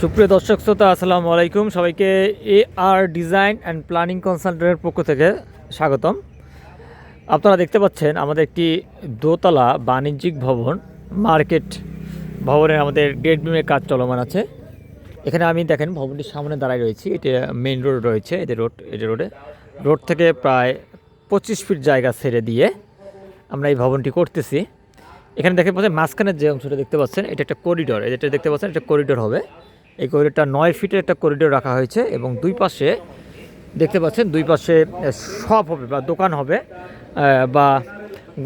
সুপ্রিয় দর্শক শ্রোতা, আসসালামু আলাইকুম। সবাইকে A R design and planning কনসালটেন্টের পক্ষ থেকে স্বাগতম। আপনারা দেখতে পাচ্ছেন, আমাদের একটি দোতলা বাণিজ্যিক ভবন, মার্কেট ভবনের আমাদের গেট বিমের কাজ চলমান আছে। এখানে আমি দেখেন, ভবনটির সামনে দাঁড়ায় রয়েছি। এটা মেইন রোড রয়েছে এদের রোড এদের রোডে রোড থেকে প্রায় পঁচিশ ফিট জায়গা ছেড়ে দিয়ে আমরা এই ভবনটি করতেছি। এখানে দেখতে পাচ্ছেন মাঝখানের যে অংশটা দেখতে পাচ্ছেন, এটা একটা করিডোর এটা দেখতে পাচ্ছেন, এটা করিডোর হবে। এই করিডোরটা নয় ফিটের একটা করিডোর রাখা হয়েছে এবং দুই পাশে, দেখতে পাচ্ছেন, দুই পাশে শপ হবে বা দোকান হবে বা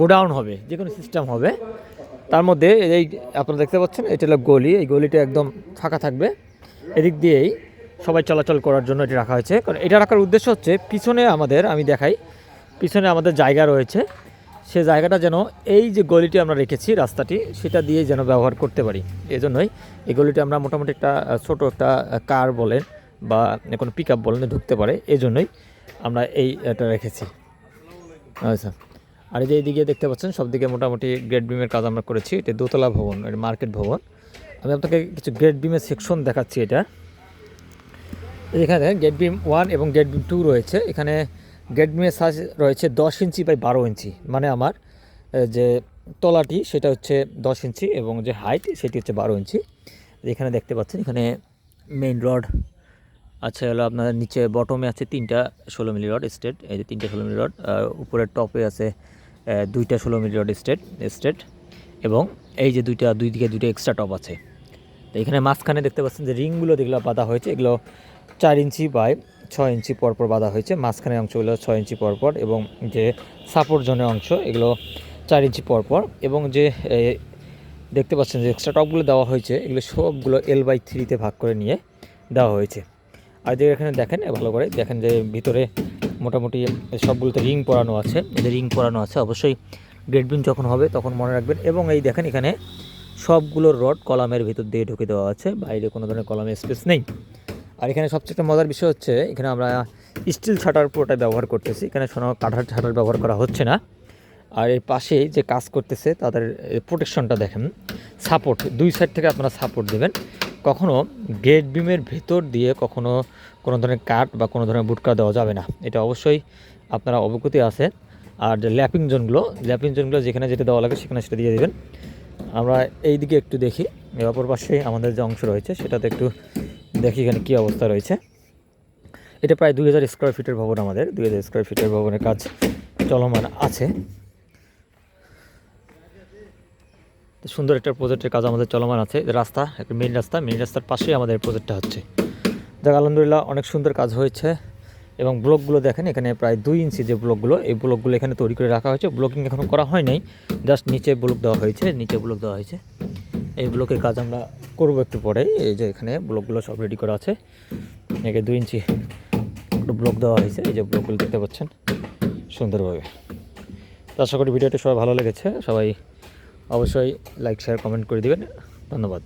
গোডাউন হবে, যে কোনো সিস্টেম হবে। তার মধ্যে এই আপনারা দেখতে পাচ্ছেন, এটা হলো গলি, এই গলিটা একদম ফাঁকা থাকবে। এদিক দিয়েই সবাই চলাচল করার জন্য এটি রাখা হয়েছে। কারণ এটা রাখার উদ্দেশ্য হচ্ছে, পিছনে আমাদের, আমি দেখাই, পিছনে আমাদের জায়গা রয়েছে। সে জায়গাটা যেন এই যে গলিটি আমরা রেখেছি, রাস্তাটি, সেটা দিয়ে যেন ব্যবহার করতে পারি। এই জন্যই এই গলিটি আমরা মোটামুটি একটা ছোট একটা কার বলেন বা কোনো পিক আপ বলেন ঢুকতে পারে। এই জন্যই আমরা এই, এটা রেখেছি। আচ্ছা। আর যে এইদিকে দেখতে পাচ্ছেন সব দিকে মোটামুটি গ্রেড বিমের কাজ আমরা করেছি। এটা দোতলা ভবন, এটা মার্কেট ভবন। আমি আপনাকে কিছু গ্রেড বিমের সেকশন দেখাচ্ছি এটা। এখানে গেট বিম ওয়ান এবং গেট বিম টু রয়েছে। এখানে বিমের সাইজ রয়েছে দশ ইঞ্চি বাই বারো ইঞ্চি। মানে আমার যে তলাটি, সেটা হচ্ছে দশ ইঞ্চি এবং যে হাইট সেটি হচ্ছে বারো ইঞ্চি। এখানে দেখতে পাচ্ছেন, এখানে মেইন রড আচ্ছা হলো আপনার নিচে বটমে আছে তিনটা ষোলো মিলি রড স্টেট এই যে তিনটা ষোলো মিলি রড আর উপরের টপে আছে দুইটা ষোলো মিলি রড স্টেট স্টেট এবং এই যে দুইটা, দুই দিকে দুইটা এক্সট্রা টপ আছে। তো এখানে মাঝখানে দেখতে পাচ্ছেন যে রিংগুলো যেগুলো বাঁধা হয়েছে, এগুলো চার ইঞ্চি বাই ছয় ইঞ্চি পরপর বাঁধা হয়েছে। মাঝখানের অংশগুলো ছয় ইঞ্চি পরপর এবং যে সাপোর্ট জোনের অংশ, এগুলো চার ইঞ্চি পরপর এবং যে দেখতে পাচ্ছেন যে এক্সট্রা টপগুলো দেওয়া হয়েছে, এগুলো সবগুলো এল বাই থ্রিতে ভাগ করে নিয়ে দেওয়া হয়েছে। আর যে এখানে দেখেন ভালো করে দেখেন যে ভিতরে মোটামুটি সবগুলোতে রিং পরানো আছে। এদের রিং পরানো আছে, অবশ্যই গ্রেড যখন হবে তখন মনে রাখবেন এবং এই দেখেন এখানে সবগুলো রড কলামের ভিতর দিয়ে ঢুকে দেওয়া আছে। বাইরে কোনো ধরনের কলামের স্পেস নেই। আর এখানে সবচেয়ে মজার বিষয় হচ্ছে, এখানে আমরা স্টিল ছাটার পুরোটা ব্যবহার করতেছি। এখানে কোনো কাঠার ছাটার ব্যবহার করা হচ্ছে না। আর এর পাশে যে কাজ করতেছে, তাদের প্রোটেকশনটা দেখেন। সাপোর্ট দুই সাইড থেকে আপনারা সাপোর্ট দেবেন। কখনো গেট বিমের ভেতর দিয়ে কখনো কোনো ধরনের কাঠ বা কোনো ধরনের বুটকা দেওয়া যাবে না। এটা অবশ্যই আপনারা অবগতি আছে। আর যে ল্যাপিং জোনগুলো ল্যাপিং জোনগুলো যেখানে যেটা দেওয়া লাগে, সেখানে সেটা দিয়ে দেবেন। আমরা এই দিকে একটু দেখি। অপর পাশে আমাদের যে অংশ রয়েছে, সেটাতে একটু দেখি এখানে কী অবস্থা রয়েছে। এটা প্রায় দুই হাজার স্কোয়ার ফিটের ভবন আমাদের। দুই হাজার স্কোয়ার ফিটের ভবনের কাজ চলমান আছে। সুন্দর একটা প্রজেক্টের কাজ আমাদের চলমান আছে। রাস্তা, একটা মেন রাস্তা মেইন রাস্তার পাশেই আমাদের প্রজেক্টটা হচ্ছে। যাক, আলহামদুলিল্লাহ অনেক সুন্দর কাজ হয়েছে এবং ব্লকগুলো দেখেন, এখানে প্রায় দুই ইঞ্চি যে ব্লকগুলো এই ব্লকগুলো এখানে তৈরি করে রাখা হয়েছে। ব্লকিং এখনও করা হয় নাই জাস্ট নিচে ব্লক দেওয়া হয়েছে, নিচে ব্লক দেওয়া হয়েছে। এই ব্লকের কাজ আমরা করব একটু পরে। এই যে এখানে ব্লকগুলো সব রেডি করা আছে। একে দুই ইঞ্চি একটু ব্লক দেওয়া হয়েছে। এই যে ব্লকগুলো দেখতে পাচ্ছেন সুন্দরভাবে। তো আশা করি ভিডিওটি সবাই ভালো লেগেছে। সবাই অবশ্যই লাইক শেয়ার কমেন্ট করে দিবেন। ধন্যবাদ।